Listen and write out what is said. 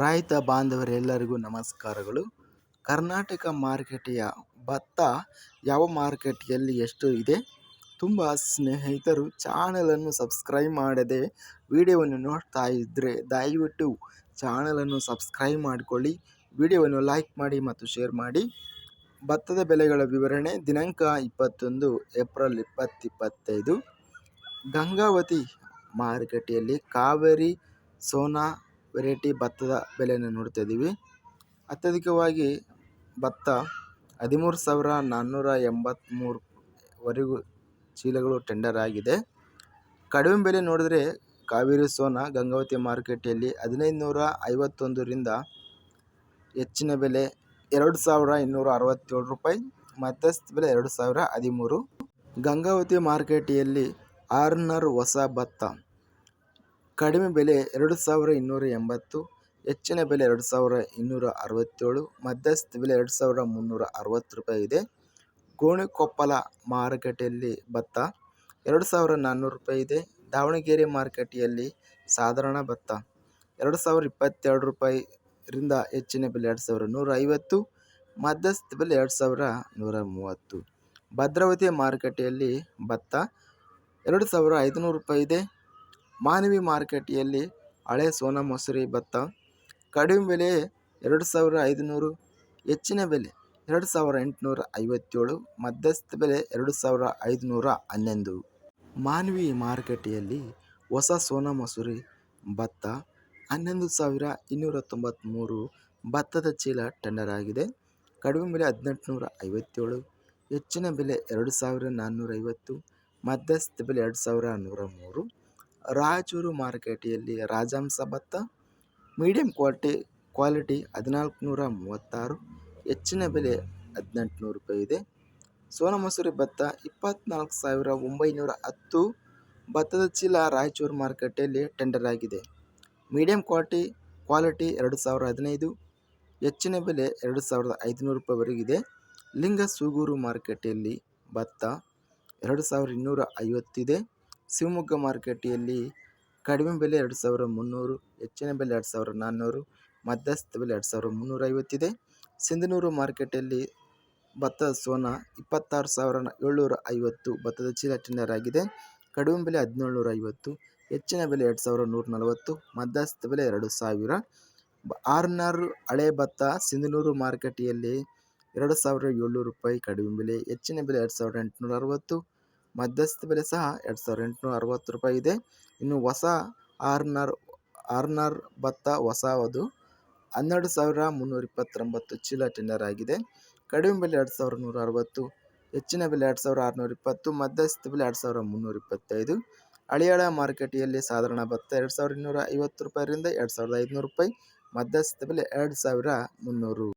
ರೈತ ಬಾಂಧವರೆಲ್ಲರಿಗೂ ನಮಸ್ಕಾರಗಳು. ಕರ್ನಾಟಕ ಮಾರ್ಕೆಟಿಯ ಭತ್ತ ಯಾವ ಮಾರುಕಟ್ಟೆಯಲ್ಲಿ ಎಷ್ಟು ಇದೆ? ತುಂಬ ಸ್ನೇಹಿತರು ಚಾನಲನ್ನು ಸಬ್ಸ್ಕ್ರೈಬ್ ಮಾಡದೆ ವಿಡಿಯೋವನ್ನು ನೋಡ್ತಾ ಇದ್ದರೆ ದಯವಿಟ್ಟು ಚಾನಲನ್ನು ಸಬ್ಸ್ಕ್ರೈಬ್ ಮಾಡಿಕೊಳ್ಳಿ. ವಿಡಿಯೋವನ್ನು ಲೈಕ್ ಮಾಡಿ ಮತ್ತು ಶೇರ್ ಮಾಡಿ. ಭತ್ತದ ಬೆಲೆಗಳ ವಿವರಣೆ ದಿನಾಂಕ ಇಪ್ಪತ್ತೊಂದು ಏಪ್ರಿಲ್ ಇಪ್ಪತ್ತಿಪ್ಪತ್ತೈದು ಗಂಗಾವತಿ ಮಾರುಕಟ್ಟೆಯಲ್ಲಿ ಕಾವೇರಿ, ಸೋನಾ ವೆರೈಟಿ ಭತ್ತದ ಬೆಲೆಯನ್ನು ನೋಡ್ತಾ ಇದ್ದೀವಿ. ಅತ್ಯಧಿಕವಾಗಿ ಭತ್ತ ಹದಿಮೂರು ಸಾವಿರ ನಾನ್ನೂರ ಎಂಬತ್ತ್ಮೂರುವರೆಗೂ ಚೀಲಗಳು ಟೆಂಡರ್ ಆಗಿದೆ. ಕಡಿಮೆ ಬೆಲೆ ನೋಡಿದ್ರೆ ಕಾವೇರಿ ಸೋನ ಗಂಗಾವತಿ ಮಾರುಕಟ್ಟೆಯಲ್ಲಿ ಹದಿನೈದು ನೂರ ಐವತ್ತೊಂದರಿಂದ ಹೆಚ್ಚಿನ ಬೆಲೆ ಎರಡು ಸಾವಿರ ಇನ್ನೂರ ಅರವತ್ತೇಳು ರೂಪಾಯಿ ಮಧ್ಯಸ್ಥ ಬೆಲೆ ಎರಡು ಸಾವಿರ ಹದಿಮೂರು. ಗಂಗಾವತಿ ಮಾರುಕಟ್ಟೆಯಲ್ಲಿ ಆರ್ನರ್ ಹೊಸ ಭತ್ತ ಕಡಿಮೆ ಬೆಲೆ ಎರಡು ಸಾವಿರ ಇನ್ನೂರ ಎಂಬತ್ತು, ಹೆಚ್ಚಿನ ಬೆಲೆ ಎರಡು ಸಾವಿರ ಇನ್ನೂರ ಅರವತ್ತೇಳು, ಮಧ್ಯಸ್ಥ ಬೆಲೆ ಎರಡು ಸಾವಿರ ಮುನ್ನೂರ ಅರವತ್ತು ರೂಪಾಯಿ ಇದೆ. ಗೋಣಿಕೊಪ್ಪಲ ಮಾರುಕಟ್ಟೆಯಲ್ಲಿ ಭತ್ತ ಎರಡು ಸಾವಿರ ನಾನ್ನೂರು ರೂಪಾಯಿ ಇದೆ. ದಾವಣಗೆರೆ ಮಾರುಕಟ್ಟೆಯಲ್ಲಿ ಸಾಧಾರಣ ಭತ್ತ ಎರಡು ಸಾವಿರ ಇಪ್ಪತ್ತೆರಡು ರೂಪಾಯಿರಿಂದ ಹೆಚ್ಚಿನ ಬೆಲೆ ಎರಡು ಸಾವಿರ ನೂರ ಐವತ್ತು ಮಧ್ಯಸ್ಥ ಬೆಲೆ ಎರಡು ಸಾವಿರ ನೂರ ಮೂವತ್ತು ಭದ್ರಾವತಿ ಮಾರುಕಟ್ಟೆಯಲ್ಲಿ ಭತ್ತ ಎರಡು ಸಾವಿರ ಐದುನೂರು ರೂಪಾಯಿ ಇದೆ. ಮಾನವಿ ಮಾರುಕಟ್ಟೆಯಲ್ಲಿ ಹಳೆ ಸೋನಾ ಮಸೂರಿ ಭತ್ತ, ಕಡಿಮೆ ಬೆಲೆ ಎರಡು ಸಾವಿರ ಐದುನೂರು, ಹೆಚ್ಚಿನ ಬೆಲೆ ಎರಡು ಸಾವಿರ ಎಂಟುನೂರ ಐವತ್ತೇಳು, ಮಧ್ಯಸ್ಥ ಬೆಲೆ ಎರಡು ಸಾವಿರ ಐದುನೂರ ಹನ್ನೊಂದು. ಮಾನವಿ ಮಾರುಕಟ್ಟೆಯಲ್ಲಿ ಹೊಸ ಸೋನಾ ಮಸೂರಿ ಭತ್ತ, ಹನ್ನೊಂದು ಸಾವಿರ ಇನ್ನೂರ ತೊಂಬತ್ತ್ಮೂರು ಭತ್ತದ ಚೀಲ ಟೆಂಡರ್ ಆಗಿದೆ. ಕಡಿಮೆ ಬೆಲೆ ಹದಿನೆಂಟುನೂರ ಐವತ್ತೇಳು, ಹೆಚ್ಚಿನ ಬೆಲೆ ಎರಡು ಸಾವಿರ ನಾನ್ನೂರೈವತ್ತು ಮಧ್ಯಸ್ಥ ಬೆಲೆ ಎರಡು ಸಾವಿರ ನೂರ ಮೂರು. ರಾಯಚೂರು ಮಾರುಕಟ್ಟೆಯಲ್ಲಿ ರಾಜಹಂಸ ಭತ್ತ ಮೀಡಿಯಂ ಕ್ವಾಲಿಟಿ ಕ್ವಾಲಿಟಿ ಹದಿನಾಲ್ಕು ನೂರ ಮೂವತ್ತಾರು ಹೆಚ್ಚಿನ ಬೆಲೆ ಹದಿನೆಂಟು ನೂರು ರೂಪಾಯಿ ಇದೆ. ಸೋನಾ ಮಸೂರಿ ಭತ್ತ ಇಪ್ಪತ್ತ್ನಾಲ್ಕು ಸಾವಿರ ಒಂಬೈನೂರ ಹತ್ತು ಭತ್ತದ ಚೀಲ ರಾಯಚೂರು ಮಾರುಕಟ್ಟೆಯಲ್ಲಿ ಟೆಂಡರ್ ಆಗಿದೆ. ಮೀಡಿಯಂ ಕ್ವಾಲಿಟಿ ಕ್ವಾಲಿಟಿ ಎರಡು ಸಾವಿರ ಹದಿನೈದು ಹೆಚ್ಚಿನ ಬೆಲೆ ಎರಡು ಸಾವಿರದ ಐದುನೂರು ರೂಪಾಯಿವರೆಗಿದೆ ಲಿಂಗ ಸೂಗೂರು ಮಾರುಕಟ್ಟೆಯಲ್ಲಿ ಭತ್ತ ಎರಡು ಸಾವಿರ ಇನ್ನೂರ ಐವತ್ತಿದೆ ಶಿವಮೊಗ್ಗ ಮಾರುಕಟ್ಟೆಯಲ್ಲಿ ಕಡಿಮೆ ಬೆಲೆ ಎರಡು ಸಾವಿರ ಮುನ್ನೂರು, ಹೆಚ್ಚಿನ ಬೆಲೆ ಎರಡು ಸಾವಿರ ನಾನ್ನೂರು, ಮಧ್ಯಸ್ಥ ಬೆಲೆ ಎರಡು ಸಾವಿರ ಮುನ್ನೂರ ಐವತ್ತಿದೆ. ಸಿಂಧನೂರು ಮಾರುಕಟ್ಟೆಯಲ್ಲಿ ಭತ್ತದ ಸೋನಾ ಇಪ್ಪತ್ತಾರು ಸಾವಿರ ಏಳ್ನೂರ ಐವತ್ತು ಭತ್ತದ ಚೀಲ ಟೆಂಡರ್ ಆಗಿದೆ ಕಡಿಮೆ ಬೆಲೆ ಹದಿನೇಳ್ನೂರ ಐವತ್ತು, ಹೆಚ್ಚಿನ ಬೆಲೆ ಎರಡು ಸಾವಿರ ನೂರ ನಲವತ್ತು, ಮಧ್ಯಸ್ಥ ಬೆಲೆ ಎರಡು ಸಾವಿರ. ಆರ್ನರ್ ಹಳೆ ಭತ್ತ ಸಿಂಧನೂರು ಮಾರುಕಟ್ಟೆಯಲ್ಲಿ ಎರಡು ಸಾವಿರ ಏಳ್ನೂರು ರೂಪಾಯಿ ಕಡಿಮೆ ಬೆಲೆ, ಹೆಚ್ಚಿನ ಬೆಲೆ ಎರಡು ಸಾವಿರದ ಎಂಟುನೂರ ಅರವತ್ತು. ಮಧ್ಯಸ್ಥ ಬೆಲೆ ಸಹ ಎರಡು ಸಾವಿರದ ಎಂಟುನೂರ ಅರವತ್ತು ರೂಪಾಯಿ ಇದೆ. ಇನ್ನು ಹೊಸ ಆರ್ನರ್ ಆರ್ನರ್ ಭತ್ತ ಹೊಸದು ಹನ್ನೆರಡು ಸಾವಿರ ಮುನ್ನೂರ ಇಪ್ಪತ್ತೊಂಬತ್ತು ಚೀಲ ಟೆಂಡರ್ ಆಗಿದೆ. ಕಡಿಮೆ ಬೆಲೆ ಎರಡು ಸಾವಿರ ನೂರ ಅರವತ್ತು, ಹೆಚ್ಚಿನ ಬೆಲೆ ಎರಡು ಸಾವಿರ ಆರುನೂರ ಇಪ್ಪತ್ತು, ಮಧ್ಯಸ್ಥ ಬೆಲೆ ಎರಡು ಸಾವಿರ ಮುನ್ನೂರ ಇಪ್ಪತ್ತೈದು. ಹಳಿಯಾಳ ಮಾರುಕಟ್ಟೆಯಲ್ಲಿ ಸಾಧಾರಣ ಭತ್ತ ಎರಡು ಸಾವಿರದ ಇನ್ನೂರ ಐವತ್ತು ರೂಪಾಯಿರಿಂದ ಎರಡು ಸಾವಿರದ ಐದುನೂರು ರೂಪಾಯಿ, ಮಧ್ಯಸ್ಥ ಬೆಲೆ ಎರಡು ಸಾವಿರ ಮುನ್ನೂರು.